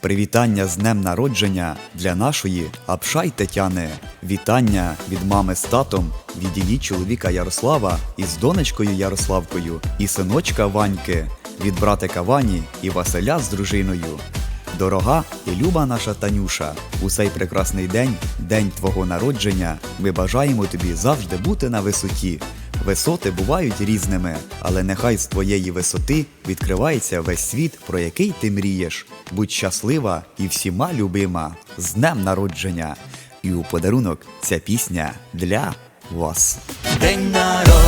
Привітання з днем народження для нашої Апшай Тетяни. Вітання від мами з татом, від її чоловіка Ярослава із донечкою Ярославкою і синочка Ваньки, від братика Вані і Василя з дружиною. Дорога і люба наша Танюша, у цей прекрасний день, день твого народження, ми бажаємо тобі завжди бути на висоті. Висоти бувають різними, але нехай з твоєї висоти відкривається весь світ, про який ти мрієш. Будь щаслива і всіма любима з днем народження. І у подарунок ця пісня для вас. День народження,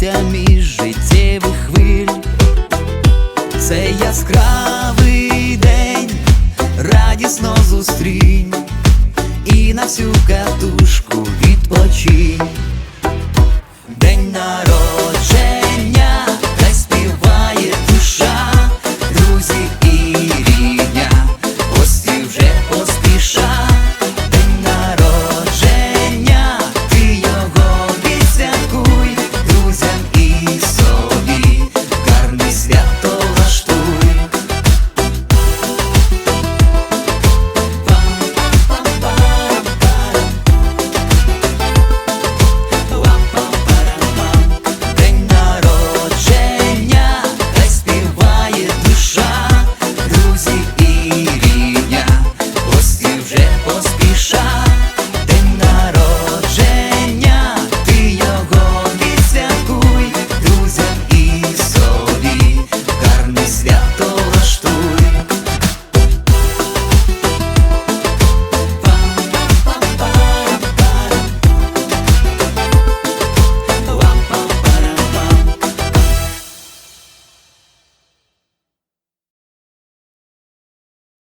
Пронісся між життєвих хвиль, це яскравий день, радісно зустрінь. І на всю картину